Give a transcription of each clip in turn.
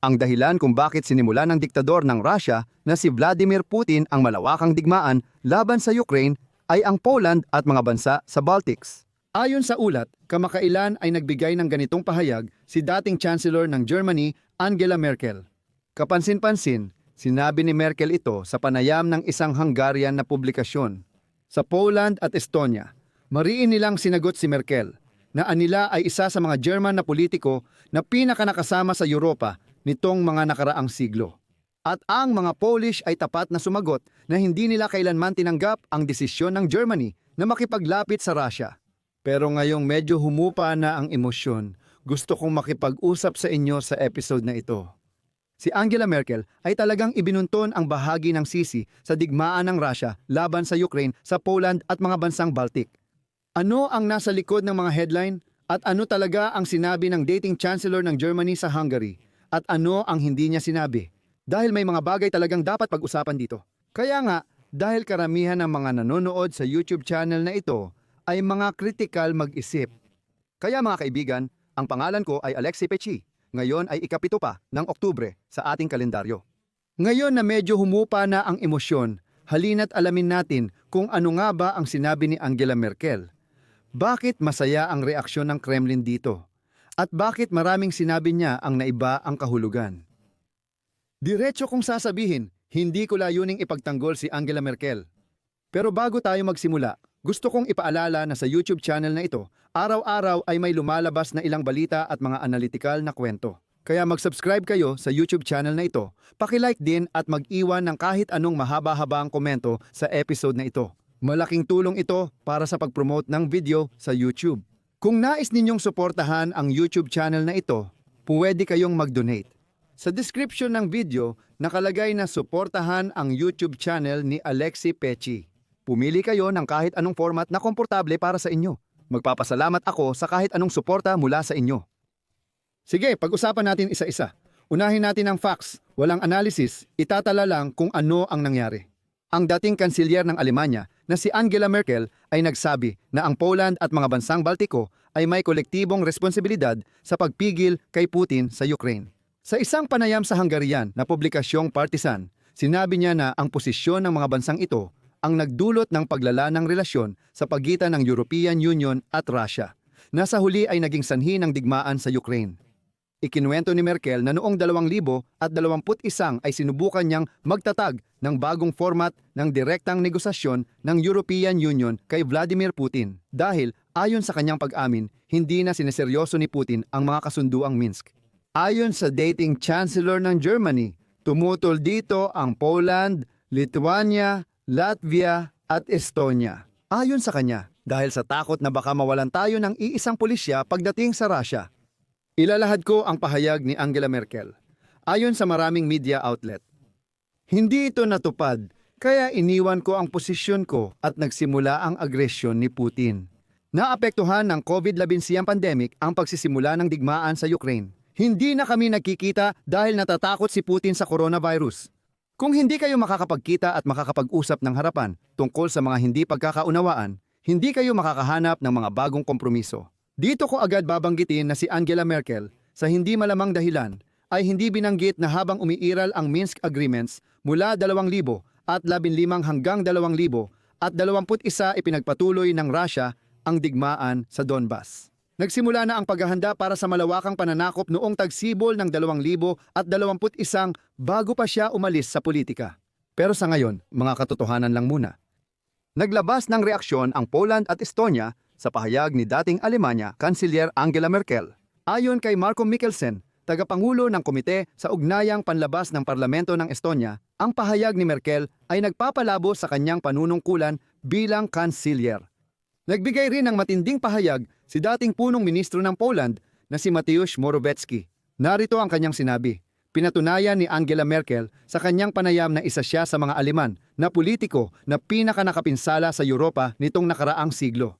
Ang dahilan kung bakit sinimula ng diktador ng Russia na si Vladimir Putin ang malawakang digmaan laban sa Ukraine ay ang Poland at mga bansa sa Baltics. Ayon sa ulat, kamakailan ay nagbigay ng ganitong pahayag si dating Chancellor ng Germany, Angela Merkel. Kapansin-pansin, sinabi ni Merkel ito sa panayam ng isang Hungarian na publikasyon. Sa Poland at Estonia, mariin nilang sinagot si Merkel na anila ay isa sa mga German na politiko na pinakanakasama sa Europa nitong mga nakaraang siglo. At ang mga Polish ay tapat na sumagot na hindi nila kailanman tinanggap ang desisyon ng Germany na makipaglapit sa Russia. Pero ngayong medyo humupa na ang emosyon, gusto kong makipag-usap sa inyo sa episode na ito. Si Angela Merkel ay talagang ibinunton ang bahagi ng sisi sa digmaan ng Russia laban sa Ukraine sa Poland at mga bansang Baltic. Ano ang nasa likod ng mga headline at ano talaga ang sinabi ng dating chancellor ng Germany sa Hungary at ano ang hindi niya sinabi? Dahil may mga bagay talagang dapat pag-usapan dito. Kaya nga, dahil karamihan ng mga nanonood sa YouTube channel na ito ay mga kritikal mag-isip. Kaya mga kaibigan, ang pangalan ko ay Alexi Pechi. Ngayon ay ikapito pa ng Oktubre sa ating kalendaryo. Ngayon na medyo humupa na ang emosyon, halina't alamin natin kung ano nga ba ang sinabi ni Angela Merkel. Bakit masaya ang reaksyon ng Kremlin dito? At bakit maraming sinabi niya ang naiba ang kahulugan? Diretso kong sasabihin, hindi ko layuning ipagtanggol si Angela Merkel. Pero bago tayo magsimula, gusto kong ipaalala na sa YouTube channel na ito, araw-araw ay may lumalabas na ilang balita at mga analytical na kwento. Kaya mag-subscribe kayo sa YouTube channel na ito, pakilike din at mag-iwan ng kahit anong mahaba-habang komento sa episode na ito. Malaking tulong ito para sa pag-promote ng video sa YouTube. Kung nais ninyong suportahan ang YouTube channel na ito, pwede kayong mag-donate. Sa description ng video, nakalagay na suportahan ang YouTube channel ni Alexi Pechi. Pumili kayo ng kahit anong format na komportable para sa inyo. Magpapasalamat ako sa kahit anong suporta mula sa inyo. Sige, pag-usapan natin isa-isa. Unahin natin ang facts, walang analysis, itatala lang kung ano ang nangyari. Ang dating kansilyer ng Alemanya na si Angela Merkel ay nagsabi na ang Poland at mga bansang Baltiko ay may kolektibong responsibilidad sa pagpigil kay Putin sa Ukraine. Sa isang panayam sa Hungarian na publikasyong partisan, sinabi niya na ang posisyon ng mga bansang ito ang nagdulot ng paglala ng relasyon sa pagitan ng European Union at Russia, na sa huli ay naging sanhi ng digmaan sa Ukraine. Ikinuwento ni Merkel na noong 2021 ay sinubukan niyang magtatag ng bagong format ng direktang negosasyon ng European Union kay Vladimir Putin dahil ayon sa kanyang pag-amin, hindi na sineseryoso ni Putin ang mga kasunduang Minsk. Ayon sa dating chancellor ng Germany, tumutol dito ang Poland, Lithuania, Latvia at Estonia. Ayon sa kanya, dahil sa takot na baka mawalan tayo ng iisang pulisya pagdating sa Russia. Ilalahad ko ang pahayag ni Angela Merkel. Ayon sa maraming media outlet. Hindi ito natupad, kaya iniwan ko ang posisyon ko at nagsimula ang agresyon ni Putin. Naapektuhan ng COVID-19 pandemic ang pagsisimula ng digmaan sa Ukraine. Hindi na kami nagkikita dahil natatakot si Putin sa coronavirus. Kung hindi kayo makakapagkita at makakapag-usap ng harapan tungkol sa mga hindi pagkakaunawaan, hindi kayo makakahanap ng mga bagong kompromiso. Dito ko agad babanggitin na si Angela Merkel sa hindi malamang dahilan ay hindi binanggit na habang umiiral ang Minsk Agreements mula 2,000 at 15 hanggang 2,000 at 21 ipinagpatuloy ng Russia ang digmaan sa Donbas. Nagsimula na ang paghahanda para sa malawakang pananakop noong tagsibol ng 2,000 at 21 bago pa siya umalis sa politika. Pero sa ngayon, mga katotohanan lang muna. Naglabas ng reaksyon ang Poland at Estonia sa pahayag ni dating Alemanya Kansilyer Angela Merkel. Ayon kay Marco Mikkelsen, tagapangulo ng komite sa ugnayang panlabas ng parlamento ng Estonia, ang pahayag ni Merkel ay nagpapalabo sa kanyang panunungkulan bilang kansilyer. Nagbigay rin ng matinding pahayag si dating punong ministro ng Poland na si Mateusz Morawiecki. Narito ang kanyang sinabi. Pinatunayan ni Angela Merkel sa kanyang panayam na isa siya sa mga Aleman na politiko na pinakanakapinsala sa Europa nitong nakaraang siglo.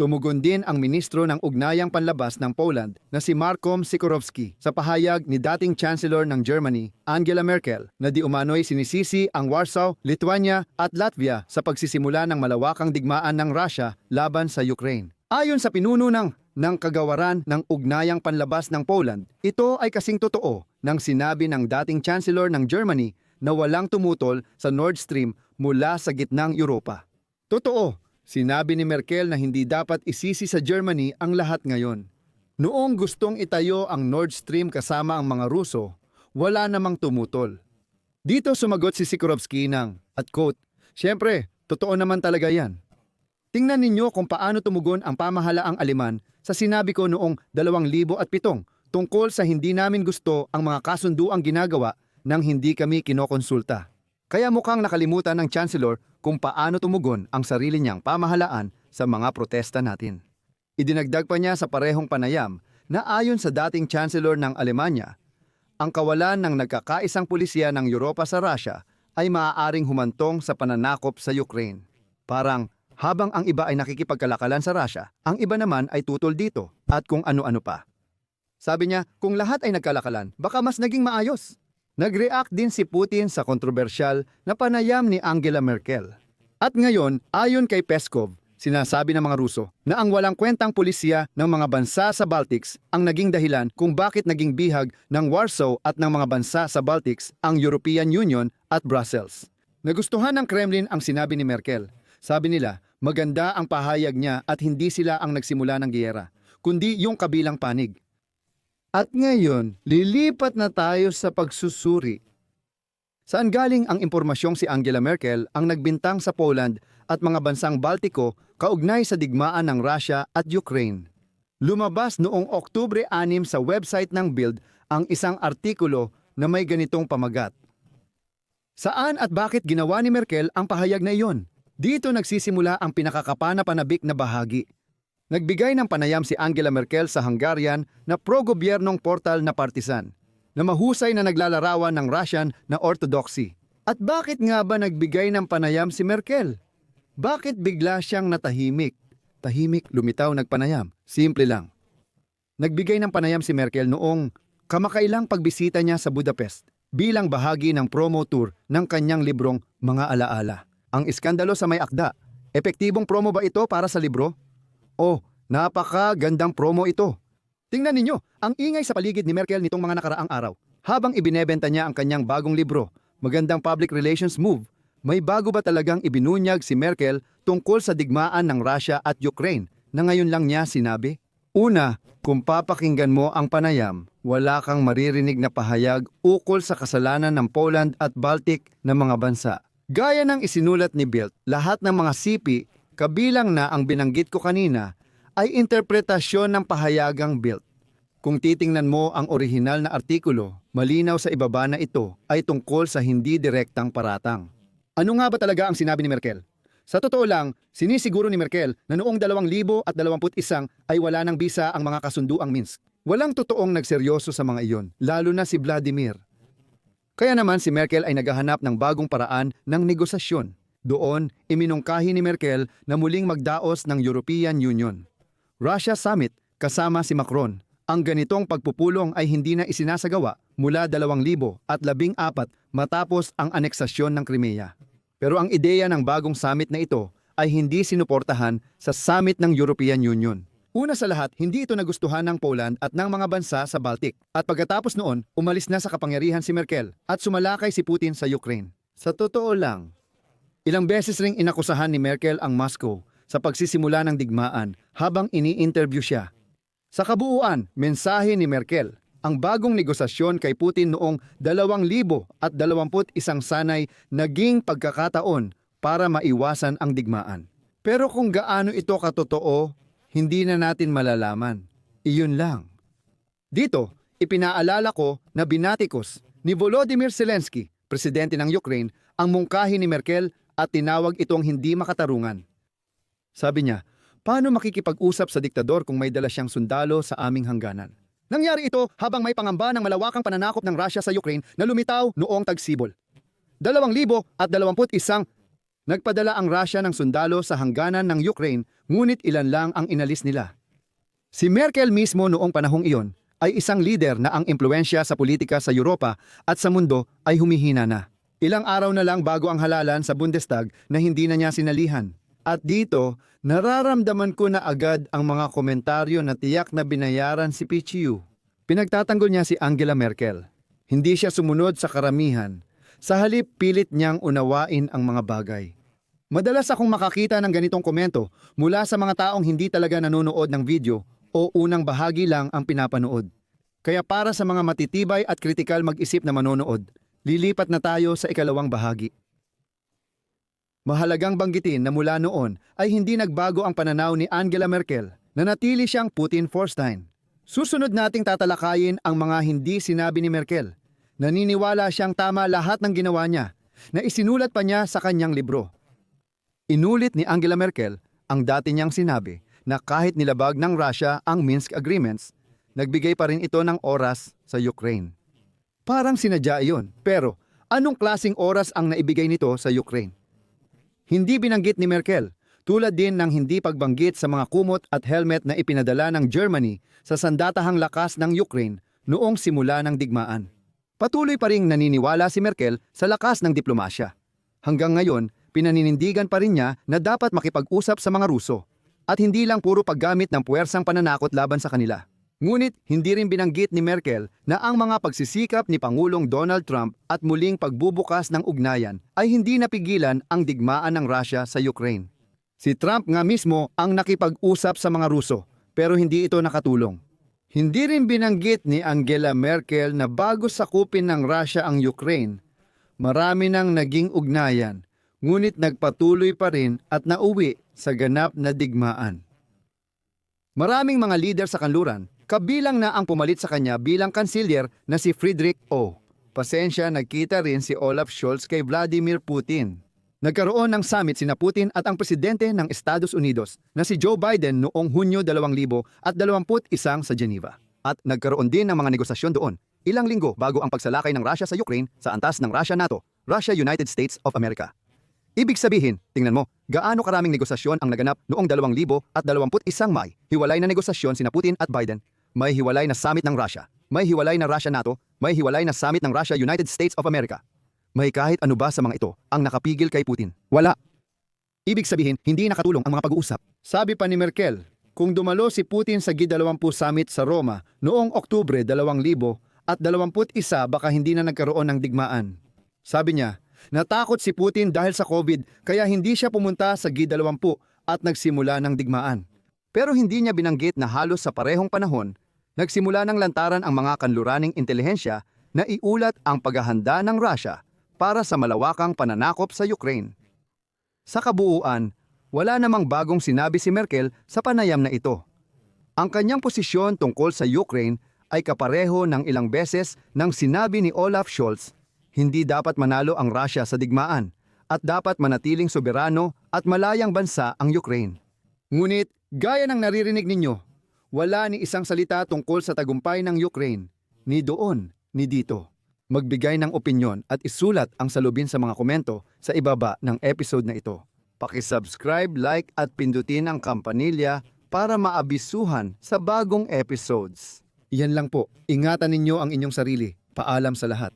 Tumugon din ang ministro ng Ugnayang Panlabas ng Poland na si Markom Sikorowski sa pahayag ni dating Chancellor ng Germany, Angela Merkel, na di umano'y sinisisi ang Warsaw, Lithuania at Latvia sa pagsisimula ng malawakang digmaan ng Russia laban sa Ukraine. Ayon sa pinuno ng ng kagawaran ng ugnayang panlabas ng Poland. Ito ay kasing totoo ng sinabi ng dating Chancellor ng Germany na walang tumutol sa Nord Stream mula sa gitnang Europa. Totoo, sinabi ni Merkel na hindi dapat isisi sa Germany ang lahat ngayon. Noong gustong itayo ang Nord Stream kasama ang mga Ruso, wala namang tumutol. Dito sumagot si Sikorovsky ng, at quote, Siyempre, totoo naman talaga yan. Tingnan ninyo kung paano tumugon ang pamahalaang Aleman sa sinabi ko noong 2007 tungkol sa hindi namin gusto ang mga kasunduang ginagawa nang hindi kami kinokonsulta. Kaya mukhang nakalimutan ng Chancellor kung paano tumugon ang sarili niyang pamahalaan sa mga protesta natin. Idinagdag pa niya sa parehong panayam na ayon sa dating Chancellor ng Alemanya, ang kawalan ng nagkakaisang pulisya ng Europa sa Russia ay maaaring humantong sa pananakop sa Ukraine. Parang habang ang iba ay nakikipagkalakalan sa Russia, ang iba naman ay tutol dito at kung ano-ano pa. Sabi niya, kung lahat ay nagkalakalan, baka mas naging maayos. Nag-react din si Putin sa kontrobersyal na panayam ni Angela Merkel. At ngayon, ayon kay Peskov, sinasabi ng mga Ruso na ang walang kwentang pulisya ng mga bansa sa Baltics ang naging dahilan kung bakit naging bihag ng Warsaw at ng mga bansa sa Baltics ang European Union at Brussels. Nagustuhan ng Kremlin ang sinabi ni Merkel. Sabi nila, maganda ang pahayag niya at hindi sila ang nagsimula ng giyera, kundi yung kabilang panig. At ngayon, lilipat na tayo sa pagsusuri. Saan galing ang impormasyong si Angela Merkel ang nagbintang sa Poland at mga bansang Baltiko kaugnay sa digmaan ng Russia at Ukraine? Lumabas noong Oktubre 6 sa website ng Bild ang isang artikulo na may ganitong pamagat. Saan at bakit ginawa ni Merkel ang pahayag na iyon? Dito nagsisimula ang pinakakapana-panabik na bahagi. Nagbigay ng panayam si Angela Merkel sa Hungarian na pro-gobyernong portal na partisan na mahusay na naglalarawan ng Russian na orthodoxy. At bakit nga ba nagbigay ng panayam si Merkel? Bakit bigla siyang natahimik? Tahimik, lumitaw, nagpanayam. Simple lang. Nagbigay ng panayam si Merkel noong kamakailang pagbisita niya sa Budapest bilang bahagi ng promo tour ng kanyang librong Mga Alaala. Ang iskandalo sa may akda. Epektibong promo ba ito para sa libro? Oh, napaka-gandang promo ito. Tingnan ninyo, ang ingay sa paligid ni Merkel nitong mga nakaraang araw. Habang ibinebenta niya ang kanyang bagong libro, magandang public relations move, may bago ba talagang ibinunyag si Merkel tungkol sa digmaan ng Russia at Ukraine na ngayon lang niya sinabi? Una, kung papakinggan mo ang panayam, wala kang maririnig na pahayag ukol sa kasalanan ng Poland at Baltic na mga bansa. Gaya ng isinulat ni Bilt, lahat ng mga sipi, kabilang na ang binanggit ko kanina, ay interpretasyon ng pahayagang Bilt. Kung titingnan mo ang orihinal na artikulo, malinaw sa ibaba na ito ay tungkol sa hindi direktang paratang. Ano nga ba talaga ang sinabi ni Merkel? Sa totoo lang, sinisiguro ni Merkel na noong 2021 ay wala ng bisa ang mga kasunduang Minsk. Walang totoong nagseryoso sa mga iyon, lalo na si Vladimir. Kaya naman si Merkel ay naghahanap ng bagong paraan ng negosasyon. Doon, iminungkahi ni Merkel na muling magdaos ng European Union. Russia Summit kasama si Macron. Ang ganitong pagpupulong ay hindi na isinasagawa mula 2014 matapos ang aneksasyon ng Crimea. Pero ang ideya ng bagong summit na ito ay hindi sinuportahan sa summit ng European Union. Una sa lahat, hindi ito nagustuhan ng Poland at ng mga bansa sa Baltic. At pagkatapos noon, umalis na sa kapangyarihan si Merkel at sumalakay si Putin sa Ukraine. Sa totoo lang, ilang beses ring inakusahan ni Merkel ang Moscow sa pagsisimula ng digmaan habang ini-interview siya. Sa kabuuan, mensahe ni Merkel, ang bagong negosasyon kay Putin noong 2021 sanay naging pagkakataon para maiwasan ang digmaan. Pero kung gaano ito katotoo, hindi na natin malalaman. Iyon lang. Dito, ipinaalala ko na binatikos ni Volodymyr Zelensky, presidente ng Ukraine, ang mungkahi ni Merkel at tinawag itong hindi makatarungan. Sabi niya, paano makikipag-usap sa diktador kung may dala siyang sundalo sa aming hangganan? Nangyari ito habang may pangamba ng malawakang pananakop ng Russia sa Ukraine na lumitaw noong tagsibol. 2021 Nagpadala ang Russia ng sundalo sa hangganan ng Ukraine ngunit ilan lang ang inalis nila. Si Merkel mismo noong panahong iyon ay isang leader na ang impluensya sa politika sa Europa at sa mundo ay humihina na. Ilang araw na lang bago ang halalan sa Bundestag na hindi na niya sinalihan. At dito, nararamdaman ko na agad ang mga komentaryo na tiyak na binayaran si Pichiu. Pinagtatanggol niya si Angela Merkel. Hindi siya sumunod sa karamihan. Sa halip, pilit niyang unawain ang mga bagay. Madalas akong makakita ng ganitong komento mula sa mga taong hindi talaga nanonood ng video o unang bahagi lang ang pinapanood. Kaya para sa mga matitibay at kritikal mag-isip na manonood, lilipat na tayo sa ikalawang bahagi. Mahalagang banggitin na mula noon ay hindi nagbago ang pananaw ni Angela Merkel na natili siyang Putin Forstein. Susunod nating tatalakayin ang mga hindi sinabi ni Merkel. Naniniwala siyang tama lahat ng ginawa niya na isinulat pa niya sa kanyang libro. Inulit ni Angela Merkel ang dati niyang sinabi na kahit nilabag ng Russia ang Minsk Agreements, nagbigay pa rin ito ng oras sa Ukraine. Parang sinadya iyon, pero anong klasing oras ang naibigay nito sa Ukraine? Hindi binanggit ni Merkel, tulad din ng hindi pagbanggit sa mga kumot at helmet na ipinadala ng Germany sa sandatahang lakas ng Ukraine noong simula ng digmaan. Patuloy pa ring naniniwala si Merkel sa lakas ng diplomasya. Hanggang ngayon, pinaninindigan pa rin niya na dapat makipag-usap sa mga Ruso at hindi lang puro paggamit ng puwersang pananakot laban sa kanila. Ngunit hindi rin binanggit ni Merkel na ang mga pagsisikap ni Pangulong Donald Trump at muling pagbubukas ng ugnayan ay hindi napigilan ang digmaan ng Russia sa Ukraine. Si Trump nga mismo ang nakipag-usap sa mga Ruso pero hindi ito nakatulong. Hindi rin binanggit ni Angela Merkel na bago sakupin ng Russia ang Ukraine, marami nang naging ugnayan, ngunit nagpatuloy pa rin at nauwi sa ganap na digmaan. Maraming mga leader sa kanluran, kabilang na ang pumalit sa kanya bilang kansilyer na si Friedrich O. Pasensya, nagkita rin si Olaf Scholz kay Vladimir Putin. Nagkaroon ng summit sina Putin at ang presidente ng Estados Unidos na si Joe Biden noong Hunyo 2021 sa Geneva. At nagkaroon din ng mga negosasyon doon, ilang linggo bago ang pagsalakay ng Russia sa Ukraine sa antas ng Russia-NATO, Russia-United States of America. Ibig sabihin, tingnan mo, gaano karaming negosasyon ang naganap noong 2021 May. Hiwalay na negosasyon sina Putin at Biden. May hiwalay na summit ng Russia. May hiwalay na Russia-NATO. May hiwalay na summit ng Russia-United States of America. May kahit ano ba sa mga ito ang nakapigil kay Putin? Wala. Ibig sabihin, hindi nakatulong ang mga pag-uusap. Sabi pa ni Merkel, kung dumalo si Putin sa G20 Summit sa Roma noong Oktubre 2000 at 21 baka hindi na nagkaroon ng digmaan. Sabi niya, natakot si Putin dahil sa COVID kaya hindi siya pumunta sa G20 at nagsimula ng digmaan. Pero hindi niya binanggit na halos sa parehong panahon, nagsimula ng lantaran ang mga kanluraning intelihensya na iulat ang paghahanda ng Russia para sa malawakang pananakop sa Ukraine. Sa kabuuan, wala namang bagong sinabi si Merkel sa panayam na ito. Ang kanyang posisyon tungkol sa Ukraine ay kapareho ng ilang beses ng sinabi ni Olaf Scholz, hindi dapat manalo ang Russia sa digmaan at dapat manatiling soberano at malayang bansa ang Ukraine. Ngunit, gaya ng naririnig ninyo, wala ni isang salita tungkol sa tagumpay ng Ukraine, ni doon, ni dito. Magbigay ng opinyon at isulat ang salubin sa mga komento sa ibaba ng episode na ito. Pakisubscribe, like at pindutin ang kampanilya para maabisuhan sa bagong episodes. Yan lang po. Ingatan ninyo ang inyong sarili. Paalam sa lahat.